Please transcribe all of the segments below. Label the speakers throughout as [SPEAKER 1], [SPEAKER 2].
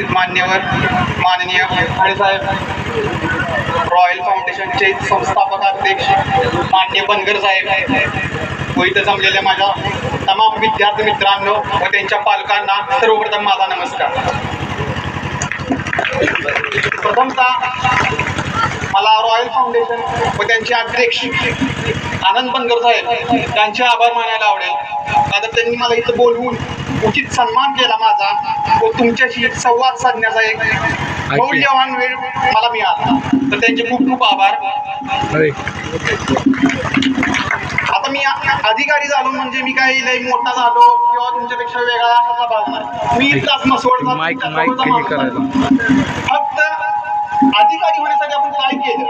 [SPEAKER 1] मान्यवर माननीय साहेब रॉयल फाउंडेशनचे संस्थापक अध्यक्ष मान्य बनगर साहेब. व इथं जमलेल्या माझ्या तमाम विद्यार्थी मित्रांनो व त्यांच्या पालकांना सर्वप्रथम माझा नमस्कार. प्रथमतः मला रॉयल फाउंडेशन व त्यांचे अध्यक्ष आनंद बनगर साहेब त्यांचे आभार मानायला आवडेल. तर त्यांनी मला इथं बोलवून उचित सन्मान केला माझा व तुमच्याशी संवाद साधण्याचा एक मौल्यवान वेळ मला मिळाला. तर त्यांचे खूप खूप आभार. आता मी अधिकारी झालो म्हणजे मी काही लई मोठा झालो किंवा तुमच्यापेक्षा वेगळा असा भाग नाही. मी इतकाच.
[SPEAKER 2] करायला.
[SPEAKER 1] फक्त अधिकारी होण्यासाठी आपण काय केलं?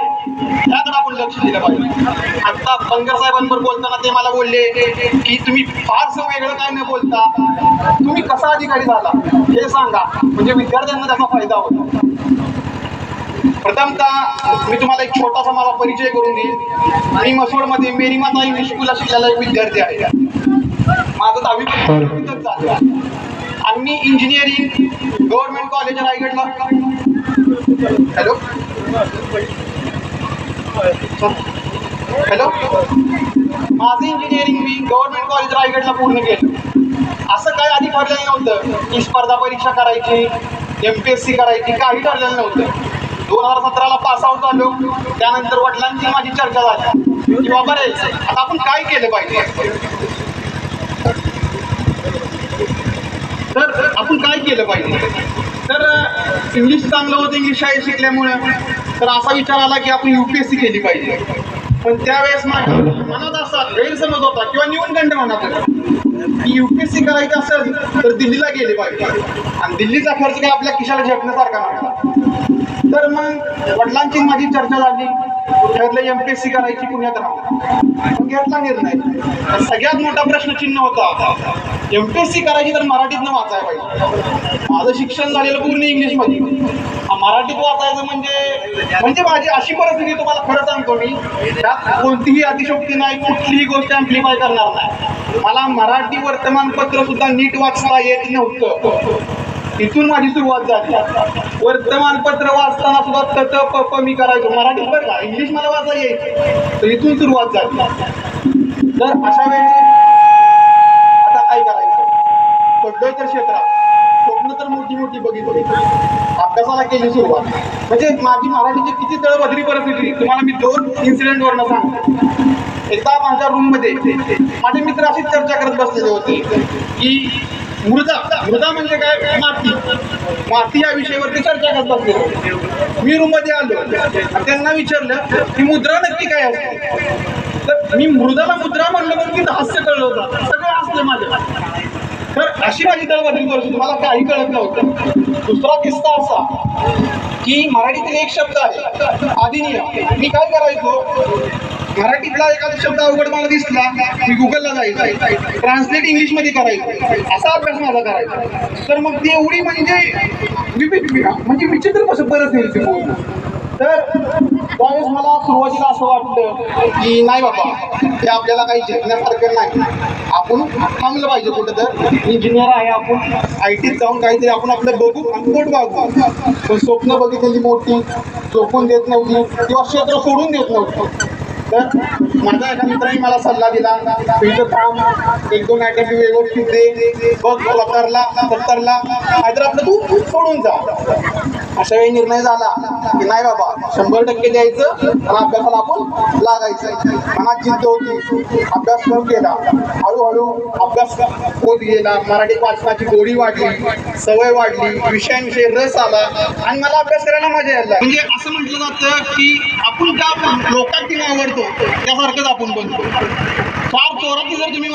[SPEAKER 1] त्याकडे आपण लक्ष दिलं पाहिजे. आता बनगर साहेबांवर बोलताना ते मला बोलले की तुम्ही फारसं वेगळं काय न बोलता तुम्ही कसा अधिकारी झाला? हे सांगा. म्हणजे विद्यार्थ्यांना त्याचा फायदा होतो. प्रथमतः मी तुम्हाला एक छोटासा मला परिचय करून देईन. मी मसोडमध्ये मेरी माता इंग्लिश स्कूलला शिकलेला एक विद्यार्थी आहे. माझं दहावी आणि मी इंजिनिअरिंग गव्हर्नमेंट कॉलेज रायगडला. हॅलो? हॅलो? माझं इंजिनिअरिंग मी गव्हर्नमेंट कॉलेज रायगडला पूर्ण केलं. असं काय आधी ठरलेलं नव्हतं. की स्पर्धा परीक्षा करायची एम पी एस सी करायची काही ठरलेलं नव्हतं. दोन हजार सतराला पास आउट झालो. त्यानंतर वडिलांची माझी चर्चा झाली. की बाबा रे आता आपण काय केलं पाहिजे? तर आपण काय केलं पाहिजे? तर इंग्लिश चांगलं होतं इंग्लिश शाळेत शिकल्यामुळं. तर असा विचार आला की आपण युपीएससी केली पाहिजे. पण त्यावेळेस माझ्या मनात असा गैरसमज होता किंवा न्यूनगंड मनात होता. की युपीएससी करायचं असेल तर दिल्लीला गेले पाहिजे. आणि दिल्लीचा खर्च काय आपल्या खिशाला झेपण्यासारखा नव्हता. तर मग वडिलांची माझी चर्चा झाली. ठरलं एम पी एस सी करायची पुण्यात राहून. घेतला निर्णय. सगळ्यात मोठा प्रश्नचिन्ह होता. एम पी एस सी करायची तर मराठीतनं वाचायला पाहिजे. माझं शिक्षण झालेलं पूर्ण इंग्लिशमध्ये मराठीत वाचायचं म्हणजे म्हणजे माझी अशी परिस्थिती तुम्हाला खरं सांगतो मी. त्यात कोणतीही अतिशोक्ती नाही कुठलीही गोष्ट अँप्लिफाय करणार नाही. मला मराठी वर्तमानपत्र सुद्धा नीट वाचता येत नव्हतं. तिथून माझी सुरुवात झाली. वर्तमानपत्र वाचताना सुद्धा तत प मी करायचो. मराठीत बरं का इंग्लिश मला वाचता यायची. तर इथून सुरुवात झाली. तर अशा वेळेस आता काय करायचं? पडलोय तर क्षेत्रात. मोठी मोठी बघितली. अभ्यासाला केली सुरुवात. म्हणजे माझी मराठीची किती तळबदरी परिस्थिती तुम्हाला मी दोन इन्सिडेंटवरनं सांगतो. एकदा माझ्या रूममध्ये माझे मित्र अशीच चर्चा करत बसलेले होते की मृदा मृदा म्हणजे काय? माती. माती या विषयावरती चर्चा करत बसले मी रूममध्ये आलो. त्यांना विचारलं की मुद्रा नक्की काय असते? तर मी मृदाला मुद्रा म्हणलं पण की हास्य कळलं होतं. सगळं असलं माझ्या अशी माझी दळबदली करतो मला काही कळत नव्हतं. दुसरा किस्सा असा की मराठीतील एक शब्द आहे आदिनियम मी काय करायचो? मराठीतला एखादा शब्द अवघड मला दिसला मी गुगलला जायचं. ट्रान्सलेट इंग्लिशमध्ये करायचं. असा अभ्यास माझा करायचा. तर मग ती एवढी म्हणजे म्हणजे विचित्र कसं परत होती. तर त्यावेळेस मला सुरुवातीला असं वाटलं की नाही बाबा हे आपल्याला काही झेपण्यासारखं नाही. आपण थांबलं पाहिजे कुठं तर इंजिनियर आहे आपण. आय टीत जाऊन काहीतरी आपण आपलं बघू आणि पोट बघू पण स्वप्न बघितलेली मोठी झोपून देत नव्हती किंवा क्षेत्र सोडून देत नव्हतं. तर माझा एका मित्राने मला सल्ला दिला तुझं थांब एक दोन अकॅडमी व्यवस्थित दे. बघ सत्तरला सत्तरला नाहीतर आपलं तू सोडून जा. अशा वेळी निर्णय झाला. की नाही बाबा शंभर टक्के द्यायचं आणि अभ्यासाला आपण लागायचं. मनात जिद्द होती अभ्यास न केला हळूहळू अभ्यास होत गेला मराठी वाचनाची गोडी वाढली सवय वाढली विषयांविषयी रस आला आणि मला अभ्यास करायला मजा यायला म्हणजे असं म्हटलं जातं की आपण ज्या लोकांची आवडतो त्यासारखंच आपण बनतो. फार चोराची जर तुम्ही